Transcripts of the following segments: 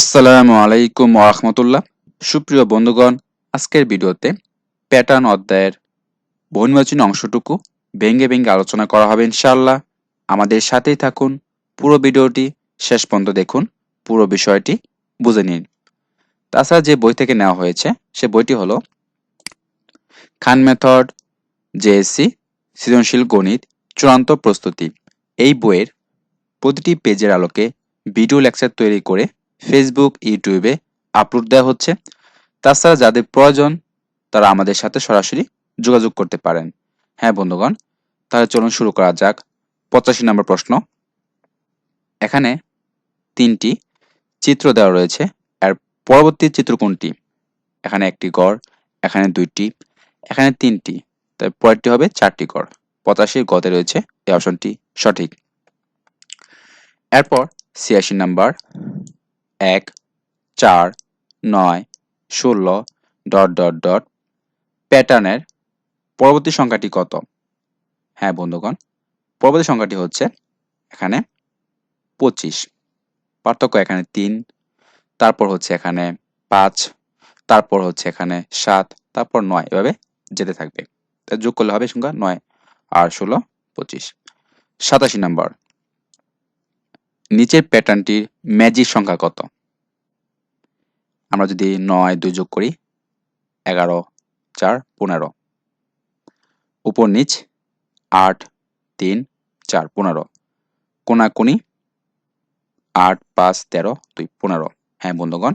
আসসালামু আলাইকুম ওরহমতুল্লাহ সুপ্রিয় বন্ধুগণ, আজকের ভিডিওতে প্যাটার্ন অধ্যায়ের বহুনির্বাচনী অংশটুকু ভেঙ্গে ভেঙ্গে আলোচনা করা হবে ইনশাআল্লাহ। আমাদের সাথেই থাকুন, পুরো ভিডিওটি শেষ পর্যন্ত দেখুন, পুরো বিষয়টি বুঝে নিন। তাছাড়া যে বই থেকে নেওয়া হয়েছে, সে বইটি হলো খান মেথড জেএসসি সৃজনশীল গণিত, চূড়ান্ত প্রস্তুতি। এই বইয়ের প্রতিটি পেজের আলোকে ভিডিও লেকচার তৈরি করে ফেসবুক ইউটিউবে আপলোড দেওয়া হচ্ছে। তাছাড়া যাদের প্রয়োজন, তারা আমাদের সাথে সরাসরি যোগাযোগ করতে পারেন। হ্যাঁ বন্ধুগণ, তাহলে চলুন শুরু করা যাক। পঁচাশি নম্বর প্রশ্ন। এখানে তিনটি চিত্র দেওয়া রয়েছে। আর পরবর্তী চিত্র কোনটি? এখানে একটি গড়, এখানে দুইটি, এখানে তিনটি। তাই পরেরটি হবে চারটি গড়। পঁচাশির গতে রয়েছে এই অপশনটি সঠিক। এরপর ছিয়াশি নাম্বার এক, চার, নয়, ষোলো, ডট ডট ডট। প্যাটার্নের পরবর্তী সংখ্যাটি কত? হ্যাঁ বন্ধুগণ, পরবর্তী সংখ্যাটি হচ্ছে এখানে পঁচিশ। পার্থক্য এখানে তিন, তারপর হচ্ছে এখানে পাঁচ, তারপর হচ্ছে এখানে সাত, তারপর নয়। এভাবে যেতে থাকবে। যোগ করলে হবে সংখ্যা নয় আর ষোলো, পঁচিশ। সাতাশি নাম্বার। নিচের প্যাটার্নটির ম্যাজিক সংখ্যা কত? আমরা যদি নয়, দুই যোগ করি, এগারো, চার, পনেরো। উপর নিচ, আট, তিন, চার, পনেরো। কোনাকুনি আট, পাঁচ, তেরো, দুই, পনেরো। হ্যাঁ বন্ধুগণ,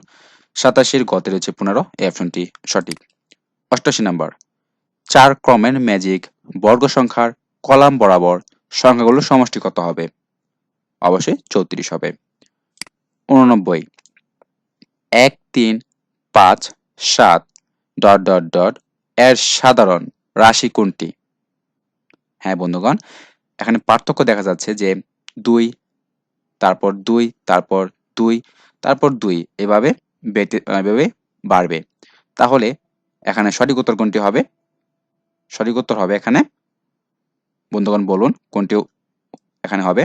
সাতাশির গতে রয়েছে পনেরো, এই অপশনটি সঠিক। অষ্টাশি নাম্বার, চার ক্রমের ম্যাজিক বর্গ সংখ্যার কলাম বরাবর সংখ্যাগুলোর সমষ্টি কত হবে? অবশ্যই চৌত্রিশ হবে। উননব্বই। এক, তিন, পাঁচ, সাত, ডট ডট ডট, এর সাধারণ রাশি কোনটি? হ্যাঁ বন্ধুগণ, এখানে পার্থক্য দেখা যাচ্ছে যে দুই, তারপর দুই তারপর দুই তারপর দুই, এভাবে এভাবে বাড়বে। তাহলে এখানে সঠিক উত্তর কোনটি হবে? সঠিক উত্তর হবে এখানে, বন্ধুগণ বলুন কোনটি এখানে হবে?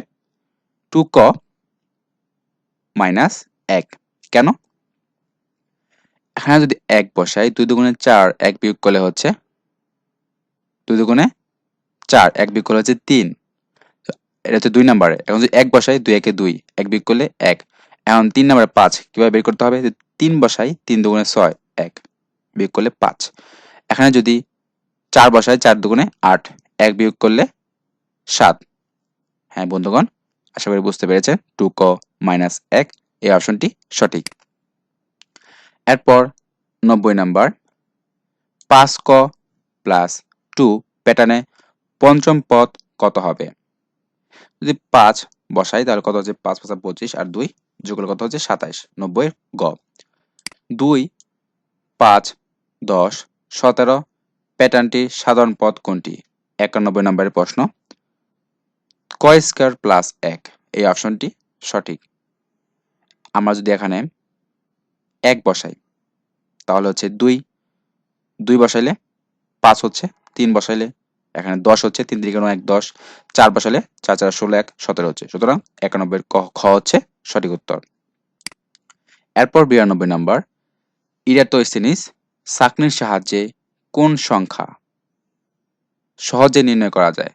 টু ক মাইনাস এক। কেন? এখানে যদি এক বসাই, দুই দুগুণে চার, এক বিয়োগ করলে হচ্ছে দুই দুগুণে চার, এক বিয়োগ করলে হচ্ছে তিন। এটা হচ্ছে দুই নাম্বারে। এখন যদি এক বসাই, দুই একে দুই, এক বিয়োগ করলে এক। এখন তিন নাম্বারে পাঁচ, কীভাবে বের করতে হবে? তিন বসাই, তিন দুগুণে ছয়, এক, বিয়োগ করলে পাঁচ। এখানে যদি চার বসাই, চার দুগুণে আট, এক বিয়োগ করলে সাত। হ্যাঁ বন্ধুগণ আশা করি বুঝতে পেরেছেন টু ক মাইনাস এক, এই অপশনটি সঠিক। এরপর নব্বই নাম্বার, পাঁচ ক প্লাস টু প্যাটার্নে পঞ্চম পদ কত হবে? যদি পাঁচ বসাই, তাহলে কত হচ্ছে? পাঁচ পাঁচ পঁচিশ আর দুই যোগের কত হচ্ছে? সাতাইশ। নব্বই গ। দুই পাঁচ দশ সতেরো প্যাটার্নটি সাধারণ পদ কোনটি? একানব্বই নম্বরের প্রশ্ন। ক স্কোয়ার প্লাস এক। এই অপশনটি সঠিক। আমরা যদি এখানে এক বসাই, তাহলে হচ্ছে দুই। দুই বসাইলে পাঁচ হচ্ছে, তিন বসাইলে এখানে দশ হচ্ছে, তিন দিকে এক, দশ। চার বসালে চার চার, ষোলো, এক, সতেরো হচ্ছে। সুতরাং একানব্বই খ হচ্ছে সঠিক উত্তর। এরপর বিরানব্বই নাম্বার ইরাটোস্টেনিস সাকনির সাহায্যে কোন সংখ্যা সহজে নির্ণয় করা যায়?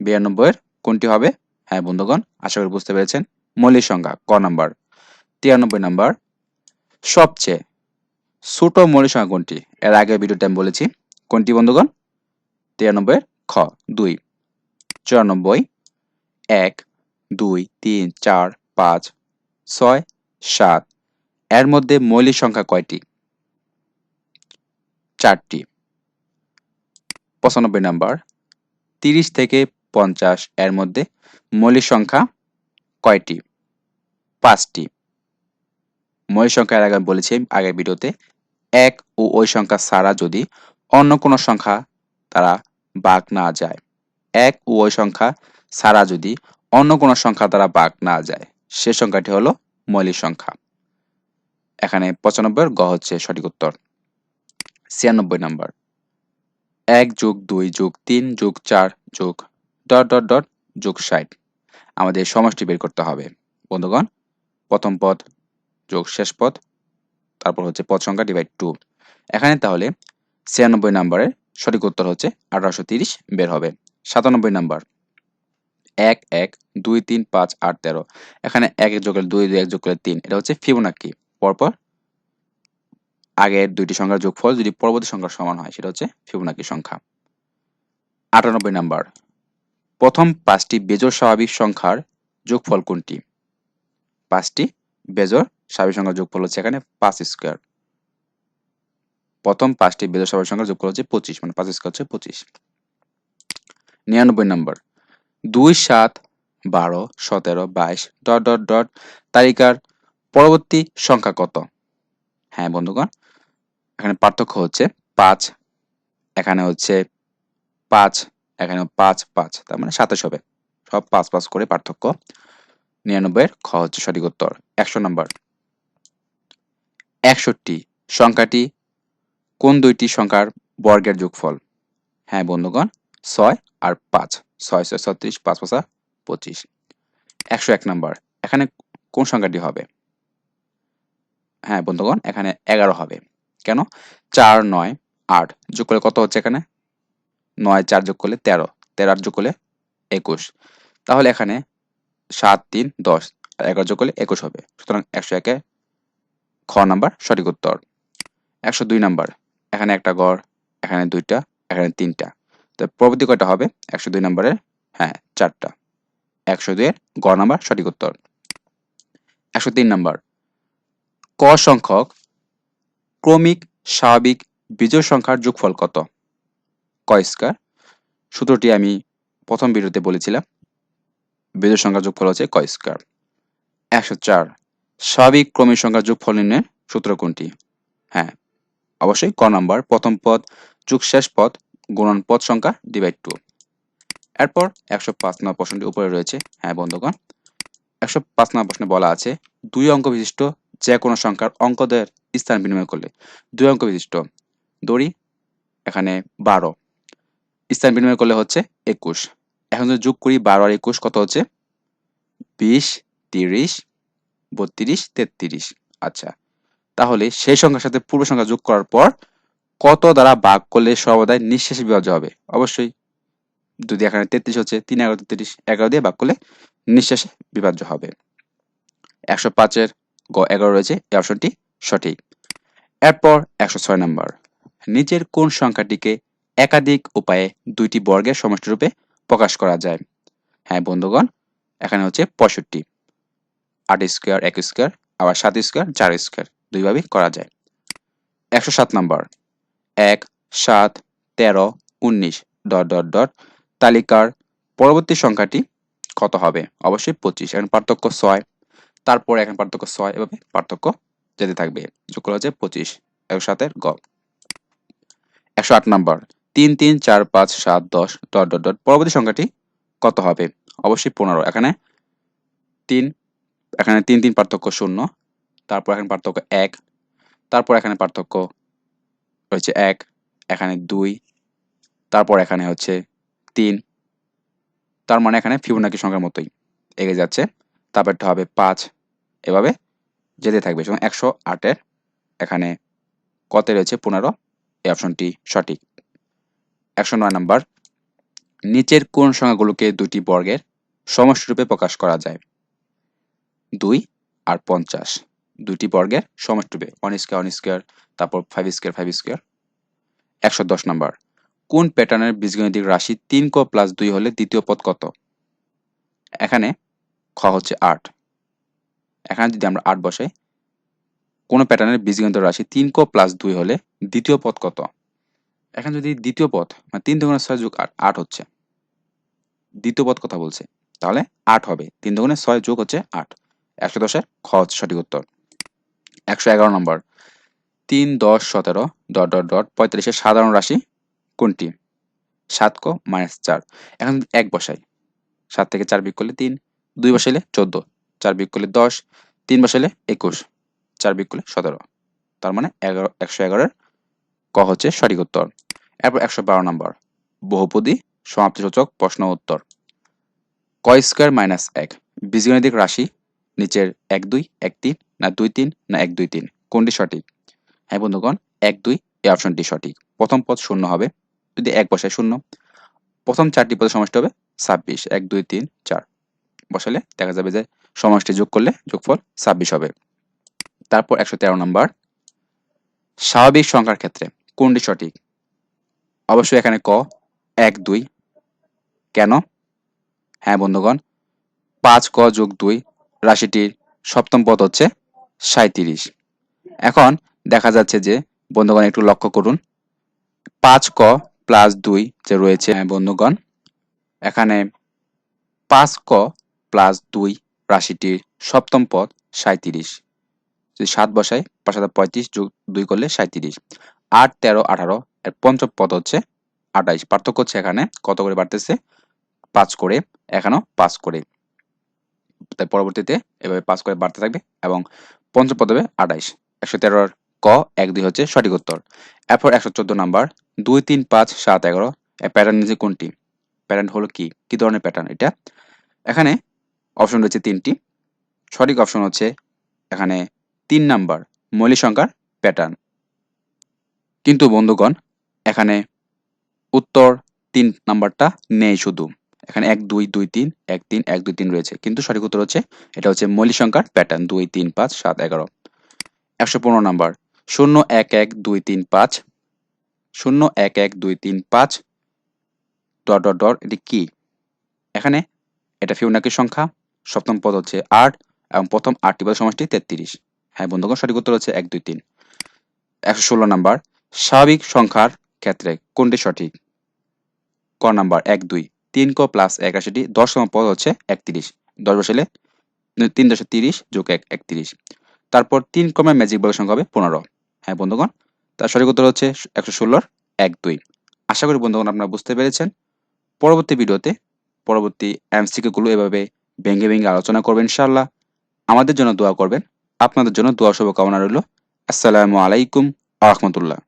বিরানব্বইয়ের কোনটি হবে? হ্যাঁ বন্ধুগণ, আশা করি বুঝতে পেরেছেন। মৌলিক সংখ্যা, ক নাম্বার? তিরানব্বই নাম্বার। সবচেয়ে ছোট মৌলিক সংখ্যা কোনটি? এর আগে ভিডিওতে আমি বলেছি। কোনটি, বন্ধুগণ? তিরানব্বই খ, দুই। চুরানব্বই, এক, দুই, তিন, চার, পাঁচ, ছয়, সাত। এর মধ্যে মৌলিক সংখ্যা কয়টি? চারটি। পঁচানব্বই নাম্বার। তিরিশ থেকে পঞ্চাশ, এর মধ্যে মৌলিক সংখ্যা কয়টি? পাঁচটি। মৌলিক সংখ্যা এর আগে বলেছি আগের ভিডিওতে, এক ও ওই সংখ্যা ছাড়া যদি অন্য কোনো সংখ্যা তারা বাঘ না যায়, এক ও ওই সংখ্যা ছাড়া যদি অন্য কোনো সংখ্যা দ্বারা বাঘ না যায়, সে সংখ্যাটি হলো মৌলিক সংখ্যা। এখানে পঁচানব্বই গ হচ্ছে সঠিক উত্তর। ছিয়ানব্বই নাম্বার। এক যোগ দুই যোগ তিন যোগ চার যোগ ডট ডট ডট যোগ ষাট। আমাদের সমষ্টি বের করতে হবে। বন্ধুগণ, প্রথম পদ, যোগ শেষ পদ, তারপর হচ্ছে পদ সংখ্যা ডিভাইড টু এখানে তাহলে ছিয়ানব্বই নাম্বারের সঠিক উত্তর হচ্ছে আঠারোশো তিরিশ বের হবে। সাতানব্বই নাম্বার। এক এক, দুই, তিন, পাঁচ, আট, তেরো। এখানে এক এক যোগ করলে দুই দুই, এক যোগ করলে তিন। এটা হচ্ছে ফিবোনাকি পরপর আগের দুইটি সংখ্যার যোগফল যদি পরবর্তী সংখ্যার সমান হয়, সেটা হচ্ছে ফিবোনাকি সংখ্যা। আটানব্বই নাম্বার। প্রথম পাঁচটি বেজোড় স্বাভাবিক সংখ্যার যোগফল কোনটি? পাঁচটি বেজোড় স্বাভাবিক সংখ্যার যোগফল হচ্ছে এখানে পাঁচ স্কোয়ার। প্রথম পাঁচটি বেজোড় স্বাভাবিক সংখ্যার যোগফল হচ্ছে পঁচিশ মানে পাঁচ স্কোয়ার হচ্ছে পঁচিশ। নিরানব্বই নম্বর। দুই সাত বারো সতেরো বাইশ ডট ডট ডট তালিকার পরবর্তী সংখ্যা কত? হ্যাঁ বন্ধুগণ, এখানে পার্থক্য হচ্ছে পাঁচ, এখানে হচ্ছে পাঁচ এখানে পাঁচ পাঁচ, তার মানে সাতাশ হবে। সব পাঁচ পাঁচ করে পার্থক্য। নিরানব্বইয়ের খ হচ্ছে সঠিক উত্তর। একশো নম্বর। একষট্টি। সংখ্যাটি কোন দুইটি সংখ্যার বর্গের যোগফল? হ্যাঁ বন্ধুগণ, ছয় আর পাঁচ। ছয় ছয়, ছত্রিশ, পাঁচ, পাঁচা, পঁচিশ। একশো এক নম্বর। এখানে কোন সংখ্যাটি হবে? হ্যাঁ বন্ধুগণ, এখানে এগারো হবে। কেন? চার, নয়, আট। যোগ করলে কত হচ্ছে এখানে? নয় চার যোগ করলে তেরো। তেরো আট যোগ করলে একুশ। তাহলে এখানে সাত, তিন, দশ। এগারো যোগ করলে একুশ হবে। সুতরাং একশো একে খ নাম্বার সঠিক উত্তর। একশো দুই নাম্বার। এখানে একটা গড়, এখানে দুইটা, এখানে তিনটা। তো পরবর্তী কয়টা হবে? একশো দুই নাম্বারের হ্যাঁ চারটা। একশো দুইয়ের গ নাম্বার সঠিক উত্তর। একশো তিন নাম্বার। ক সংখ্যক ক্রমিক, স্বাভাবিক, বিজোড় সংখ্যার যোগফল কত? স্কয়ার সূত্রটি আমি প্রথম ভিডিওতে বলেছিলাম বিজোড় সংখ্যার যোগফল হচ্ছে ক স্কয়ার একশো চার, স্বাভাবিক ক্রমিক সংখ্যার যোগফল নির্ণয়ের সূত্র কোনটি? হ্যাঁ অবশ্যই ক নাম্বার, প্রথম পদ, যুগ শেষ পদ, গুণন পদ সংখ্যা ডিভাইড টু এরপর একশো পাঁচ নম্বর প্রশ্নটি উপরে রয়েছে। হ্যাঁ বন্ধুগণ, একশো পাঁচ নম্বর প্রশ্নে বলা আছে, দুই অঙ্ক বিশিষ্ট যে কোনো সংখ্যার অঙ্কদের স্থান বিনিময় করলে, দুই অঙ্ক বিশিষ্ট দড়ি এখানে বারো স্থান বিনিময় করলে হচ্ছে একুশ। এখন যদি যোগ করি বারো আর একুশ, কত হচ্ছে? বিশ, তিরিশ, বত্রিশ, তেত্রিশ। আচ্ছা তাহলে সেই সংখ্যার সাথে পূর্ব সংখ্যা যোগ করার পর কত দ্বারা ভাগ করলে সর্বদাই নিঃশেষে বিভাজ্য হবে? অবশ্যই, যদি এখানে তেত্রিশ হচ্ছে, তিন, এগারো, তেত্রিশ, এগারো দিয়ে ভাগ করলে নিঃশেষে বিভাজ্য হবে। একশো পাঁচের গ, এগারো রয়েছে এই অপশনটি সঠিক। এরপর একশো ছয় নম্বর। নিচের কোন সংখ্যাটিকে একাধিক উপায়ে দুইটি বর্গের সমষ্টিরূপে প্রকাশ করা যায়। হ্যাঁ বন্ধুগণ, এখানে হচ্ছে পঁয়ষট্টি। আট স্কোয়ার, এক স্কোয়ার, আবার সাত স্কোয়ার, চার স্কোয়ার দুইভাবেই করা যায়। একশো সাত নম্বর। এক, সাত, তেরো, উনিশ, ডট ডট ডট, তালিকার পরবর্তী সংখ্যাটি কত হবে? অবশ্যই পঁচিশ। এখন পার্থক্য ছয়। তারপর এখন পার্থক্য ছয়, এভাবে পার্থক্য যেতে থাকবে। যোগ করা হচ্ছে পঁচিশ। একশো সাতের গ। একশো আট নম্বর। তিন তিন, চার, পাঁচ, সাত, দশ, ডট ডট ডট। পরবর্তী সংখ্যাটি কত হবে? অবশ্যই পনেরো। এখানে তিন এখানে তিন তিন পার্থক্য শূন্য। তারপর এখানে পার্থক্য এক। তারপর এখানে পার্থক্য রয়েছে এক, এখানে দুই। তারপর এখানে হচ্ছে তিন। তার মানে এখানে ফিবোনাকি সংখ্যার মতোই এগিয়ে যাচ্ছে। তারপরটা হবে পাঁচ। এভাবে যেতে থাকবে। এবং একশো আটের এখানে কতে রয়েছে পনেরো। এই অপশনটি সঠিক। একশো নয় নম্বর, নিচের কোন সংখ্যাগুলোকে দুটি বর্গের সমষ্টিরূপে প্রকাশ করা যায়? দুই আর পঞ্চাশ, দুটি বর্গের সমষ্টিরূপে ওয়ান স্কোয়ার ওয়ান স্কোয়ার তারপর ফাইভ স্কোয়ার ফাইভ স্কোয়ার একশো দশ নম্বর, কোন প্যাটার্নের বীজগণিতিক রাশি তিন ক প্লাস দুই হলে দ্বিতীয় পদ কত? এখানে খ হচ্ছে আট। এখানে যদি আমরা আট বসাই, কোন প্যাটার্নের বীজগণিত রাশি তিন ক প্লাস দুই হলে দ্বিতীয় পদ কত? এখানে যদি দ্বিতীয় পথ মানে তিন দুগুণে ছয় যোগ আট আট হচ্ছে। দ্বিতীয় পথ কথা বলছে। তাহলে আট হবে। তিন দুগুণে ছয় যোগ হচ্ছে আট। একশো দশের খ হচ্ছে সঠিক উত্তর। একশো এগারো নম্বর। তিন দশ সতেরো ডট ডট ডট পঁয়তাল্লিশের সাধারণ রাশি কোনটি? সাত ক মাইনাস চার। এখন এক বসাই, সাত থেকে চার বিক করলে তিন, দুই বসাইলে চোদ্দ, চার বিক করলে দশ, তিন বসাইলে একুশ, চার বিক করলে সতেরো। তার মানে এগারো, একশো এগারোর ক হচ্ছে সঠিক উত্তর। এরপর একশো বারো নম্বর। বহুপদী সমাপ্তিসূচক প্রশ্ন উত্তর। ক স্কোয়ার মাইনাস এক? বীজগণিতিক রাশি, নিচের এক দুই, এক তিন, না দুই তিন, না এক দুই তিন। কোনটি সঠিক? হ্যাঁ বন্ধুগণ, এক দুই, এই অপশনটি সঠিক। প্রথম পদ শূন্য হবে, যদি এক বসায় শূন্য। প্রথম চারটি পদের সমষ্টি হবে ছাব্বিশ, এক দুই তিন চার। বসালে দেখা যাবে যে সমষ্টি যোগ করলে যোগফল ছাব্বিশ হবে। তারপর একশো তেরো নম্বর। স্বাভাবিক সংখ্যার ক্ষেত্রে কোনটি সঠিক? অবশ্যই এখানে ক, এক, দুই। কেন? হ্যাঁ বন্ধুগণ, পাঁচ, ক যোগ দুই রাশিটির সপ্তম পদ হচ্ছে সাঁত্রিশ এখন দেখা যাচ্ছে যে, বন্ধুগণ, একটু লক্ষ্য করুন। পাঁচ, ক প্লাস দুই যে রয়েছে হ্যাঁ বন্ধুগণ, এখানে পাঁচ, ক প্লাস দুই রাশিটির সপ্তম পদ সাঁত্রিশ যদি সাত বসাই, পাঁচ হাজার পঁয়ত্রিশ যোগ দুই করলে সাঁত্রিশ আট, তেরো, আঠারো এর পঞ্চম পদ হচ্ছে আঠাইশ। পার্থক্য হচ্ছে এখানে কত করে বাড়তেছে? পাঁচ করে। এখানেও পাঁচ করে। তাই পরবর্তীতে এভাবে পাঁচ করে বাড়তে থাকবে এবং পঞ্চম পদ হবে আঠাইশ। একশো তেরোর ক, এক, দুই হচ্ছে সঠিক উত্তর। এরপর একশো চোদ্দ নাম্বার। দুই, তিন, পাঁচ, সাত, এগারো। প্যাটার্ন নিচে কোনটি? প্যাটার্ন হলো কি? কি ধরনের প্যাটার্ন এটা? এখানে অপশন রয়েছে তিনটি। সঠিক অপশন হচ্ছে এখানে তিন নাম্বার মৌলিক সংখ্যার প্যাটার্ন কিন্তু বন্ধুগণ এখানে উত্তর তিন নাম্বারটা নেই শুধু। এখানে এক, দুই দুই, তিন, এক তিন, এক, দুই, তিন রয়েছে। কিন্তু সঠিক উত্তর হচ্ছে, এটা হচ্ছে মৌলিক সংখ্যার প্যাটার্ন দুই, তিন, পাঁচ, সাত, এগারো। একশো পনেরো নাম্বার। শূন্য, এক এক, দুই, তিন, পাঁচ। শূন্য, এক এক, দুই, তিন, পাঁচ। ডট ডট ডট, এটি কি? এখানে এটা ফিউনাকির সংখ্যা। সপ্তম পদ হচ্ছে আট এবং প্রথম আটটি পদের সমষ্টি তেত্রিশ। হ্যাঁ বন্ধুগণ, সঠিক উত্তর হচ্ছে এক, দুই, তিন। একশো ষোলো নাম্বার। স্বাভাবিক সংখ্যার ক্ষেত্রে কোনটি সঠিক? ক নাম্বার, এক, দুই, তিন, ক প্লাস এক আশিটি দশতম পদ হচ্ছে একত্রিশ। দশ বসালে তিন দশে তিরিশ যোগ এক, একত্রিশ। তারপর তিন কমের ম্যাজিক বলের সংখ্যা হবে পনেরো। হ্যাঁ বন্ধুগণ, তার সঠিক উত্তর হচ্ছে একশো ষোলোর এক, দুই। আশা করি বন্ধুগণ আপনারা বুঝতে পেরেছেন। পরবর্তী ভিডিওতে পরবর্তী এমসিকিউ গুলো এভাবে ভেঙে ভেঙে আলোচনা করবেন ইনশাআল্লাহ। আমাদের জন্য দোয়া করবেন। আপনাদের জন্য দোয়া শুভকামনা রইল। আসসালামু আলাইকুম আ রহমতুল্লাহ।